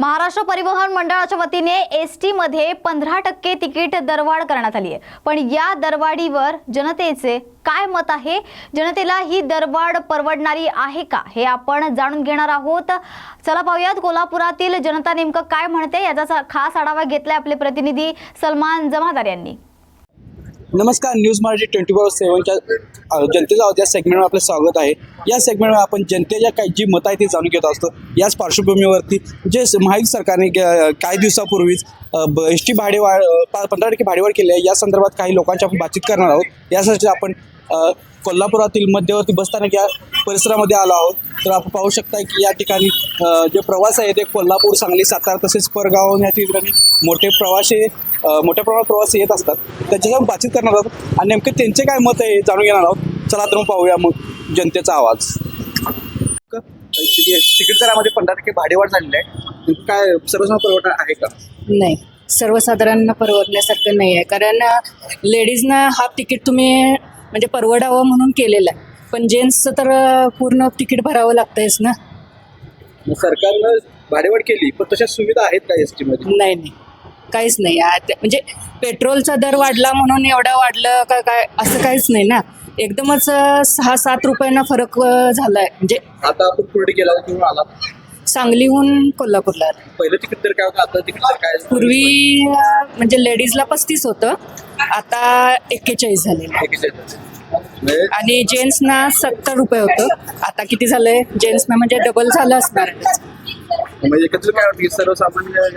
महाराष्ट्र परिवहन मंडळाच्या वतीने एस टीमध्ये पंधरा टक्के तिकीट दरवाढ करण्यात आली आहे. पण या दरवाढीवर जनतेचे काय मत आहे? जनतेला ही दरवाढ परवडणारी आहे का? हे आपण जाणून घेणार आहोत. चला पाहूयात कोल्हापुरातील जनता नेमकं काय म्हणते? याचा खास आढावा घेतलाय आपले प्रतिनिधी सलमान जमादार यांनी. नमस्कार न्यूज मराठी ट्वेंटी फोर सेवनच्या जनतेचा आवाज या सेगमेंटवर आपलं स्वागत आहे. या सेगमेंटवर आपण जनतेच्या काही जी मतं आहे ती जाणून घेत असतो. याच पार्श्वभूमीवरती जे स- सरकारने काही दिवसापूर्वीच एस टी भाडेवाढ पा- पंधरा टक्के भाडेवाढ केली आहे. या संदर्भात काही लोकांची आपण बातचीत करणार आहोत. यासाठी आपण कोल्हापुरातील मध्यवर्ती बसस्थानक या परिसरामध्ये आलो आहोत. तर आपण पाहू शकता की या ठिकाणी जे प्रवास आहे ते कोल्हापूर सांगली सातारा तसेच परगाव या ठिकाणी मोठे प्रवासी मोठ्या प्रमाणात प्रवासी येत असतात. त्याच्यासोबत बातचीत करणार आहोत. आणि नेमके त्यांचे काय मत आहे हे जाणून घेणार आहोत. चला तर मग पाहूया मग जनतेचा आवाज. तिकीट दरामध्ये पंधरा टक्के भाडेवाढ झालेली आहे. काय सर्वसामान्य परवडा आहे का? नाही. सर्वसाधारण परवडण्यासारखं नाही आहे. कारण लेडीजना हा तिकीट तुम्ही म्हणजे परवडावं म्हणून केलेलं आहे. पण जेंट्सचं तर पूर्ण तिकीट भरावं लागतंयच ना. सरकारनं भाडेवाढ केली पण तशा सुविधा आहेत का एसमध्ये नाही नाही. काहीच नाही. आ- ते- म्हणजे पेट्रोलचा दर वाढला म्हणून एवढं वाढलं का काय असं काहीच नाही ना. एकदमच अ, सहा सात रुपयांना फरक अ, झालाय. म्हणजे आता आपण पुढे गेला किंवा आला? सांगलीहून कोल्हापूरला. आलो. पहिलं तिकीट दर काय होतं? आता तिकीट काय? पूर्वी अ, म्हणजे लेडीजला पस्तीस होतं. आता एक्केचाळीस झालेलं आहे. आणि जेंट्सना सत्तर रुपये होतं. आता किती झालंय? जेंट्सना म्हणजे डबल झालं असणार. म्हणजे एकत्र काय सर्वसामान्य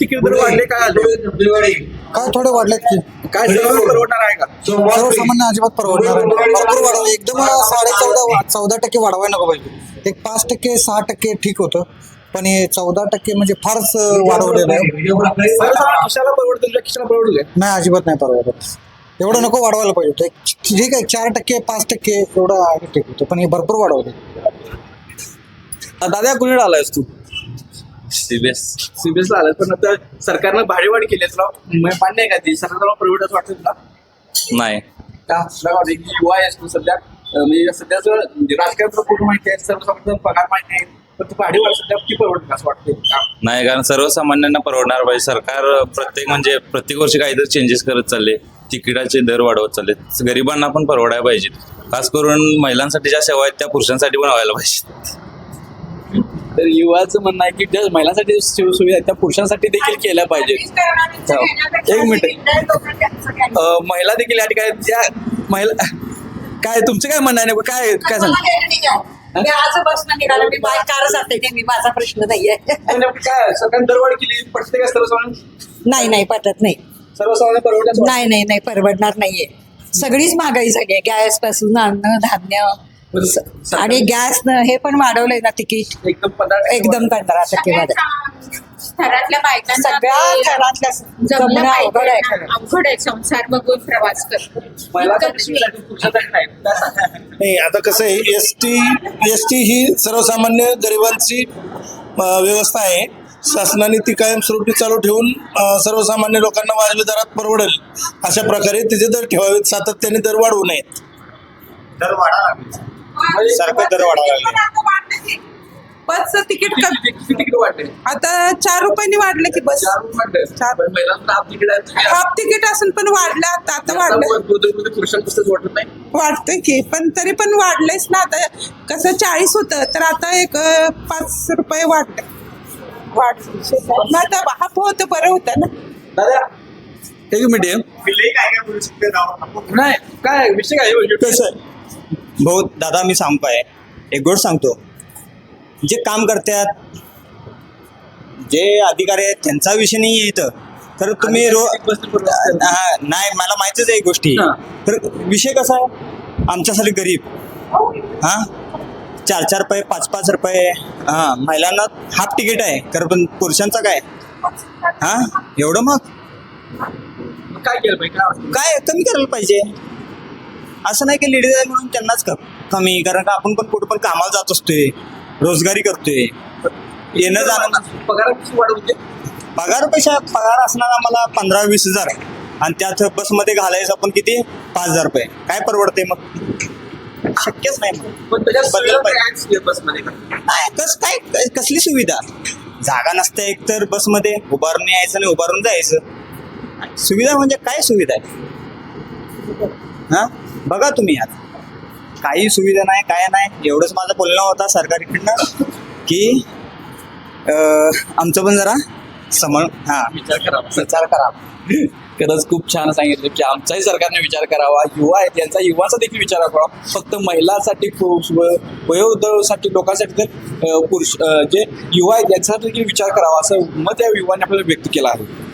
तिकीट दर वाढले काय काय थोडे वाढलेत की? काय सर्व परवडणार आहे का? सर्वसामान्य अजिबात परवडणार नाही. भरपूर वाढवले. एकदम साडे चौदा चौदा टक्के वाढवायला नको पाहिजे. एक पाच टक्के सहा टक्के ठीक होतं. पण हे चौदा टक्के म्हणजे फारच वाढवलेलं आहे. खिशाला परवडतं? खिशाला परवडले? नाही अजिबात नाही परवडत. एवढं नको वाढवायला पाहिजे होतं. ठीक आहे चार टक्के पाच टक्के एवढं आहे ठीक होतं. पण हे भरपूर वाढवलं. दादा कुणीकडे आलायस तू? सीबीएस. सीबीएस ला आलाय पण आता सरकारनं भाडेवाढ केली. तुला मान्य आहे का ती? सरकारला परवडत वाटतं तुला? नाही. का? तुला युवा आहेस तू सध्या? म्हणजे सध्याच म्हणजे राजकारण तुला पूर्ण माहिती आहे सर्वसामान्य पगार माहिती आहे पण तू भाडेवाढ सध्या किती परवडत असं वाटतं का? नाही कारण सर्वसामान्यांना परवडणार पाहिजे सरकार प्रत्येक म्हणजे प्रत्येक वर्षी काहीतरी चेंजेस करत चालले तिकिटाचे दर वाढवत चालले. गरिबांना पण परवडायला पाहिजेत खास करून महिलांसाठी ज्या सेवा आहेत त्या पुरुषांसाठी पण व्हायला पाहिजेत तर युवाचं म्हणणं आहे की ज्या महिलांसाठी सुविधा आहेत त्या पुरुषांसाठी देखील केल्या पाहिजेत एक मिनिट. महिला देखील या ठिकाणी ज्या महिला काय तुमचं काय म्हणणं आहे नेमकं? काय काय सांग मी निघालो. मी बाय कार जाते ते. मी माझा प्रश्न नाहीये. नेमकं काय? सरकारने दरवाढ केली. पटते का सर्वसामान्य? नाही नाही पटत नाही. सर्वसामान्य परवडण्यास वाटतं? नाही नाही नाही परवडणार नाहीये. सगळीच महागाई झाली आहे. गॅसपासून अन्न धान्य बरं, स- आणि गॅस हे पण वाढवलंय ना तिकीट. एकदम एकदम पंधरा टक्के वाढ घरातल्या बायकांना सगळ्या ते घरातल्या जमलं जमणं अवघड आहे पाहिजे खरं. अवघड आहे संसार बघून प्रवास करतो नाही. आता कसं आहे एस टी एस टी ही सर्वसामान्य गरिबांची अ, व्यवस्था आहे. शासनाने ती कायमस्वरूपी चालू ठेवून अ, सर्वसामान्य लोकांना वाजवी दरात परवडेल. अशा प्रकारे तिचे दर ठेवावेत सातत्याने दर वाढवू नयेत. सारखं दर वाढवायला लागले. बसचं तिकीट किती- कमी किती तिकीट आता चार रुपयांनी वाढलं की बस. चार. पण हाफ तिकीट आहे. हाफ तिकीट असून पण वाढलं आता आता वाढलं. वाटत नाही. वाढतंय की पण तरी पण वाढलंयच ना आता कसं चाळीस होतं तर आता एक अं, पाच रुपये वाढलं. वाढ मग आता हाफ होतं बरं होतं ना. दादा. एक मिनिट नाही काय? विषय काय आहे? कसं आहे? भाऊ दादा मी सांगताय. एक गोष्ट सांगतो. जे काम करतात जे अधिकारी आहेत त्यांचा विषय नाही आहे इथं. तर तुम्ही रो हा, नाही मला माहितीच आहे गोष्टी. हा. तर विषय कसा आहे? आमच्यासाठी गरीब. हा? चार चार रुपये पाच पाच रुपये. हा महिलांना हाफ तिकीट आहे. खरं पण पुरुषांचा काय? हा? एवढं मग मग? काय केलं पाहिजे? काय वाटतं? काय कमी करायला पाहिजे? असं नाही की लेडीज आहे म्हणून त्यांनाच क- कमी. कारण का आपण पण कुठं पण कामाला जात असतोय. रोजगारी करतोय. येणं जाणं पगारात किती वाढ होते पगारपेक्षा पगार असणार आम्हाला पंधरा वीस हजार आणि त्यात बसमध्ये घालायचं आपण किती? पाच हजार रुपये. काय परवडते मग? शक्यच नाही मग. पण त्याच्यात बदल सुविधा पाहिजे. काय आहेत बसमध्ये? नाही कस काय क- कसली सुविधा? जागा नसते एक तर बसमध्ये. उभारून यायचं आणि उभारून जायचं. सुविधा म्हणजे काय सुविधा आहे? हा? बघा तुम्ही आता. काही सुविधा नाही काय नाही. एवढंच माझं बोलणं होता सरकारीकडनं की अं, आमचं पण जरा समळ हा. विचार करावा विचार करा. खरंच खूप छान सांगितलं की आमचाही सरकारने विचार करावा. युवा आहेत यांचा युवाचा देखील विचार करावा. फक्त महिलांसाठी वयोवृद्धांसाठी लोकांसाठी तर पुरुष जे युवा आहेत यांच्यासाठी देखील विचार करावा. असं मत या युवाने आपल्याला व्यक्त केलं आहे.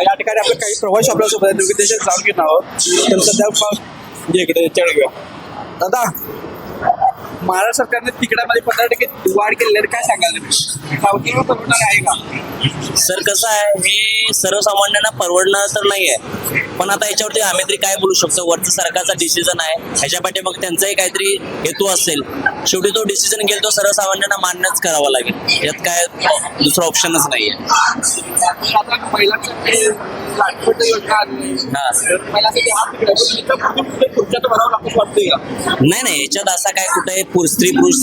या ठिकाणी आपण काही प्रवासी आपल्यासोबत आहेत दोघे जाऊन घेत आहोत? तर सध्या म्हणजे इकडे चढ दादा महाराष्ट्र सरकारने तिकिटामध्ये पंधरा टक्के वाढ केलेली आहे. काय तुम्ही सावकीवर परवडणार आहे का? सर कसं आहे? हे सर्वसामान्यांना परवडणार तर नाही आहे पण आता याच्यावरती आम्ही तरी काय बोलू शकतो? वरचं सरकारचा डिसिजन आहे. ह्याच्या पाठी मग त्यांचाही काहीतरी हेतू असेल. शेवटी तो डिसिजन घेईल तो सर्वसामान्यांना मान्यच करावा लागेल. यात काय दुसरा ऑप्शनच नाही आहे नाही नाही. याच्यात असा काय कुठे पुर- स्त्री पुरुष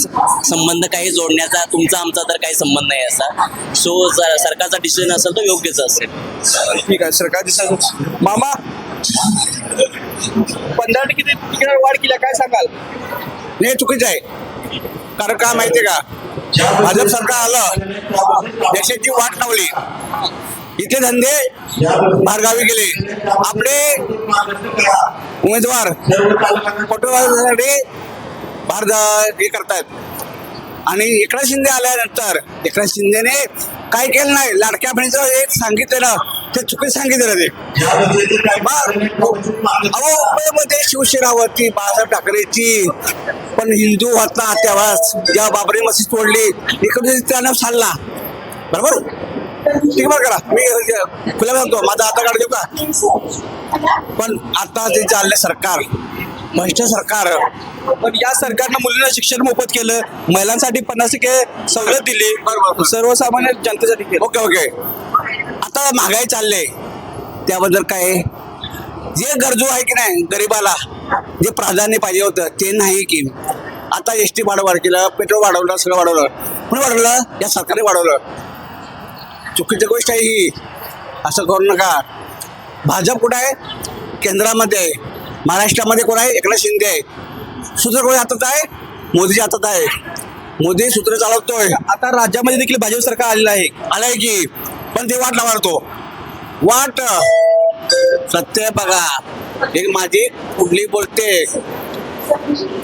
संबंध काही जोडण्याचा तुमचा आमचा तर काही संबंध नाही असा. सो सरकारचा डिसिजन असेल तो योग्यच असेल. ठीक आहे सरकार दिसत मामा पंधरा टक्के ते तिकीट वाढ केल्या काय सांगाल? हे चुकीचं आहे. कारण का माहितीये का? भाजप सरकार आलं देशाची वाट लावली. इथे धंदे बाहेरगावी गेले. आपले उमेदवार पटोसाठी भारद हे करतायत. आणि एकनाथ शिंदे आल्यानंतर एकनाथ शिंदेने काय केलं नाही? लाडक्या बहिणीचं एक सांगितलेलं ते चुकीचं सांगितलेलं ते. अहो मुंबईमध्ये शिवसेना होती बाळासाहेब ठाकरेची पण हिंदू होता तेव्हा ज्या बाबरी मशीद तोडली इकडे त्यानं चालला. बरोबर? ठीक बरं करा. मी खुल्या सांगतो माझा आता काढ देऊ का? पण आता जे चालले सरकार भ्रष्ट सरकार. पण या सरकारनं मुलींना शिक्षण मोफत केलं. महिलांसाठी पन्नास टक्के सवलत दिली. सर्वसामान्य जनतेसाठी ओके ओके. आता महागाई चालले त्याबद्दल काय? जे गरजू आहे की नाही गरिबाला जे प्राधान्य पाहिजे होतं ते नाही की. आता एस टी भाडं वाढ केलं पेट्रोल वाढवलं सगळं वाढवलं. पण वाढवलं? या सरकारने वाढवलं. चुकीची गोष्ट आहे ही. असं करू नका. भाजप कुठं आहे? केंद्रामध्ये आहे. महाराष्ट्रामध्ये कोण आहे? एकनाथ शिंदे आहे. सूत्र कोणी हातात आहे? मोदीच्या हातात आहे. मोदी सूत्र चालवतोय. आता राज्यामध्ये देखील भाजप सरकार आलेलं आहे. आलाय की पण ते वाट लावतो. वाट. सत्य बघा. एक माझी कुठली बोलते.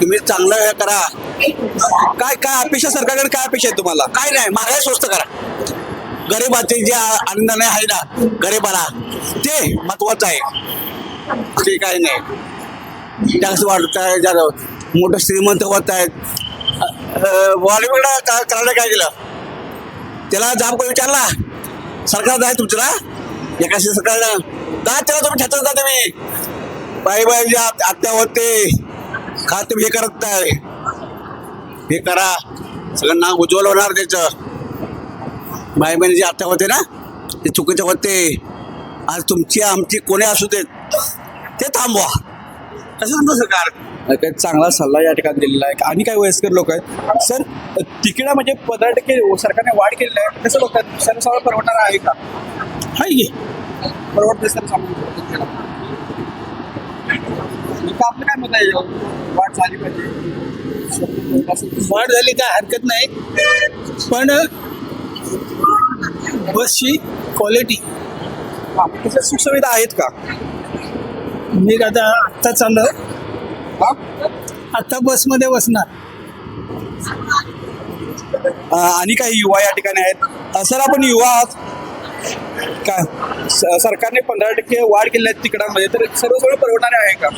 तुम्ही चांगलं हे करा. काय काय अपेक्षा सरकारकडे काय अपेक्षा आहे तुम्हाला? काय नाही महागाई स्वस्त करा. गरिबाचे जे अनुदान आहे ना गरीबाला ते महत्वाचं आहे. ते काय नाही. टॅक्स वाढत आहे जरा मोठं श्रीमंत होत आहेत. बॉलिवूड करायला काय केलं त्याला जाब कोणी विचारला? सरकार आहे तुमच्याला? एकाशी सरकारनं. का त्याला तुम्ही ठेचत जा तुम्ही. बाई बाई जे आत्या होते का तुम्ही हे करत नाही? हे करा. सगळं नाव उज्ज्वल होणार त्याचं. बाई बहिणी जे आत्या होते ना ते चुकीचे होते. आज तुमची आमची कोणी असू देत ते थांबवा. कसं सांगतो सरकार काही चांगला सल्ला या ठिकाणी दिलेला आहे. आणि काही वयस्कर लोक आहेत? सर तिकिटा म्हणजे पंधरा टक्के सरकारने वाढ केलेली आहे. कसं बघतात सर्वसामान्य परवडणार आहे का? हाय की. परवडते सर आपलं काय मत आहे? यावर? वाढ झाली पाहिजे. वाढ झाली काय हरकत नाही. पण बसची क्वालिटी हा, सुखसुविधा आहेत का? मी आता आत्ता चाललं आता बसमध्ये बसणार. आणि काही युवा या ठिकाणी आहेत. सर आपण युवा आहात. काय? सरकारने पंधरा टक्के वाढ केली आहे तिकिटांमध्ये तर सर्वसर्व परवडणारे आहे का?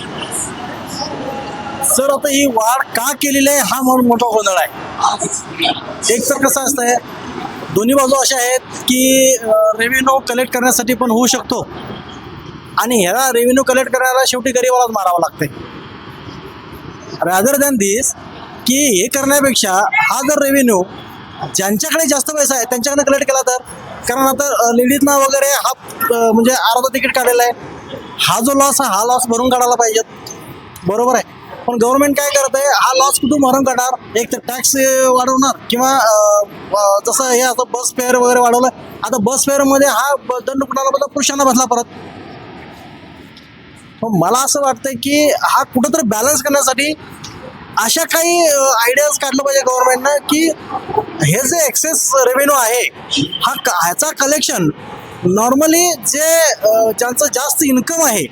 सर आता ही वाढ का केलेली आहे हा म्हणून मोठा गोंधळ आहे. एक तर कसं असतंय दोन्ही बाजू अशा आहेत की रेव्हेन्यू कलेक्ट करण्यासाठी पण होऊ शकतो. आणि ह्याला रेव्हेन्यू कलेक्ट करायला शेवटी गरीबालाच मारावं लागते रादर दॅन दिस की हे करण्यापेक्षा हा जर रेव्हेन्यू ज्यांच्याकडे जास्त पैसा आहे त्यांच्याकडे कलेक्ट केला तर? कारण आता लेडीजना वगैरे हा म्हणजे अर्धा तिकीट काढलेला आहे. हा जो लॉस आहे हा लॉस भरून काढायला पाहिजेत. बरोबर आहे. पण गव्हर्नमेंट काय करत आहे हा लॉस कुठून भरून काढणार? एक तर टॅक्स वाढवणार किंवा जसं हे आता बस फेअर वगैरे वाढवलं आता बस फेअरमध्ये हा दंड कुणाला बदला पुरुषांना बसला परत. मला असं वाटतं की हा कुठंतरी बॅलन्स करण्यासाठी अशा काही आयडियाज काढलं पाहिजे गव्हर्नमेंटनं की हे जे एक्सेस रेव्हेन्यू आहे हा क- ह्याचा कलेक्शन नॉर्मली जे ज्यांचं जास्त इन्कम आहे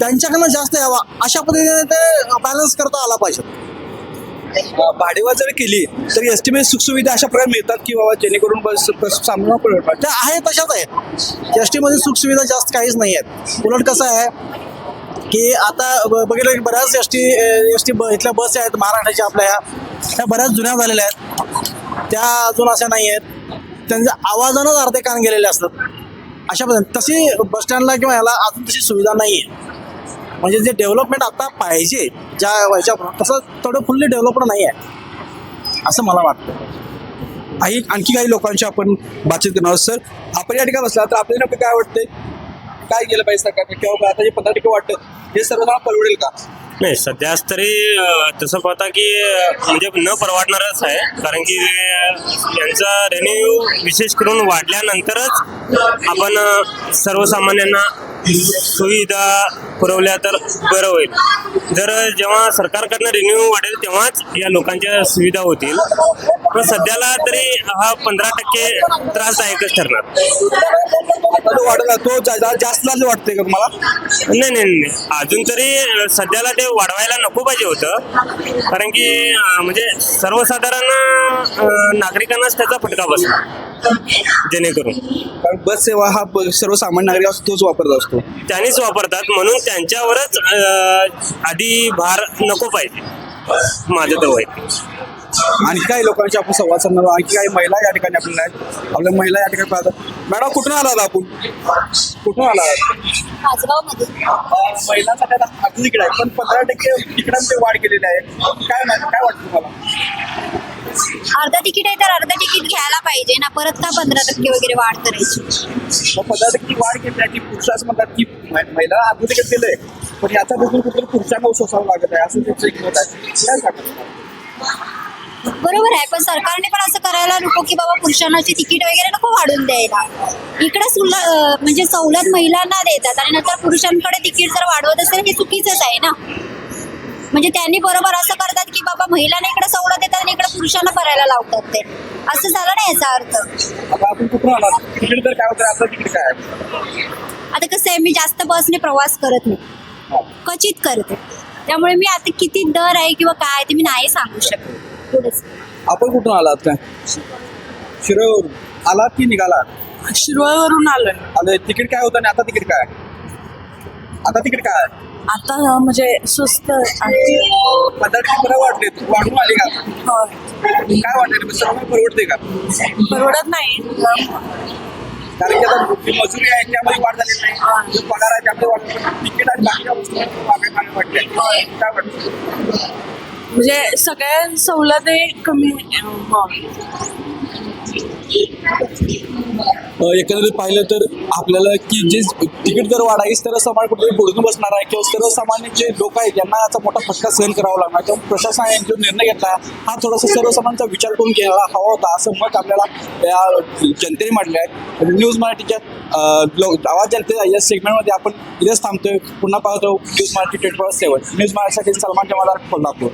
त्यांच्याकडनं जास्त यावा अशा पद्धतीने ते बॅलन्स करता आला पाहिजे. भाडेवा जर केली तर एस टी मध्ये सुखसुविधा अशा प्रकारे मिळतात की बाबा जेणेकरून बस बस सामना पडतात त्या आहे तशाच आहेत. एस टीमध्ये सुखसुविधा जास्त काहीच नाही आहेत. उलट कसं आहे की आता ब- बघितलं की बऱ्याच एस टी एस टी इथल्या बस आहेत महाराष्ट्राच्या आपल्या ह्या. त्या बऱ्याच जुन्या झालेल्या आहेत. त्या अजून अशा नाही आहेत. त्यांच्या आवाजानंच अर्धे कान गेलेले असतात. अशा पद्धतीने तशी बसस्टँडला किंवा ह्याला अजून तशी सुविधा नाही आहे म्हणजे जे डेव्हलपमेंट आता पाहिजे ज्या वयाच्या तसं थोडं फुल्ली डेव्हलपड नाही आहे असं मला वाटतं. काही आणखी काही लोकांशी आपण बातचीत करणार आहोत. सर. आपण या ठिकाणी बसला तर आपल्याला नक्की काय वाटतंय? काय केलं पाहिजे सरकारने? किंवा आता जे पंधरा टक्के वाटतं हे सर्वांना परवडेल का? नाही सध्याच तरी तसं पाहता की म्हणजे न परवडणारच आहे. कारण की त्यांचा यांचा रेव्हेन्यू विशेष करून वाढल्यानंतरच आपण सर्वसामान्यांना सुविधा पुरवल्या तर बरं होईल. जर जेव्हा सरकारकडनं रेव्हेन्यू वाढेल तेव्हाच या लोकांच्या सुविधा होतील. पण सध्याला तरी हा पंधरा टक्के त्रासदायकच ठरणार. वाढला तो जास्त लाज वाटतंय का तुम्हाला? नाही नाही नाही अजून तरी सध्याला ते वाढवायला नको पाहिजे होतं. कारण की म्हणजे सर्वसाधारण नागरिकांनाच त्याचा फटका बसला. जेणेकरून. कारण बस सेवा हा सर्वसामान्य नागरिक असतो तोच वापरत असतो. त्यांनीच वापरतात म्हणून त्यांच्यावरच अ, आधी भार नको पाहिजे. माझं तर वाईट आणि काही लोकांशी आपण संवाद साधणार आहोत. आणखी काही महिला या ठिकाणी आपल्याला आहेत. आपल्या महिला या ठिकाणी पाहतात. मॅडम कुठून आलात आपण? कुठून आला महिलांसाठी आता अर्ध तिकीट आहे पण पंधरा टक्के तिकिटांची वाढ केलेली आहे. काय मा- काय वाटतं तुम्हाला? अर्धा तिकीट आहे तर अर्धा तिकीट घ्यायला पाहिजे ना. परत का पंधरा टक्के वगैरे वाढ करायची? मग पंधरा टक्के वाढ म्हणतात की महिला अर्ध तिकीट दिलंय पण याचा कुठेतरी पुरुषांना सोसावं लागत आहे. असं त्यांचं एक मत आहे. बरोबर आहे. पण सरकारने पण असं करायला नको की बाबा पुरुषांची तिकीट वगैरे नको वाढून द्यायला. इकडे म्हणजे सवलत महिलांना देतात आणि नंतर पुरुषांकडे तिकीट जर वाढवत असेल हे चुकीचंच आहे ना. म्हणजे त्यांनी बरोबर असं करतात की बाबा महिलांना पुरुषांना करायला लावतात ते. असं झालं ना याचा अर्थ. आता आपण कुठून तर काय होतं? आपलं तिकीट काय आहे? आता कसं आहे मी जास्त बसने प्रवास करत नाही. क्वचित करते त्यामुळे मी आता किती दर आहे किंवा काय आहे ते मी नाही सांगू शकत. आपण कुठून आलात काय? शिरोवरून आलात की निघालात? शिरवळवरून आलोय. आलं तिकीट काय होतं आणि आता तिकीट काय? आहे? आता तिकीट काय? आहे? आता म्हणजे स्वस्त बरं वाटले वाढून आले का? काय वाटले सर्वांना परवडते का? परवडत नाही. कारण की आता जी मजुरी आहे त्यामध्ये वाढ झालेली नाही. जो पगार आहे त्यामध्ये वाढ झाली. तिकीट आणि बाकीच्या वस्तू मागे मागे वाटले काय वाटतं? म्हणजे सगळ्या सवलती कमी एकंदरीत पाहिलं तर आपल्याला की जे तिकीट दर वाढाईस तर समाज कुठेतरी बुडून बसणार आहे. किंवा सर्वसामान्य जे लोक आहेत त्यांना याचा मोठा फटका सहन करावा लागणार. किंवा प्रशासनाने जो निर्णय घेतला हा थोडासा सर्वसामान्यांचा विचार करून घ्यायला हवा होता असं मत आपल्याला या जनतेने म्हटलं आहे. म्हणजे न्यूज मराठीच्या आवाज जनते या सेगमेंटमध्ये आपण इथेच थांबतोय. पुन्हा पाहतो news Marathi twenty four seven news मराठीसाठी सलमान जमादार कोल्हापूर.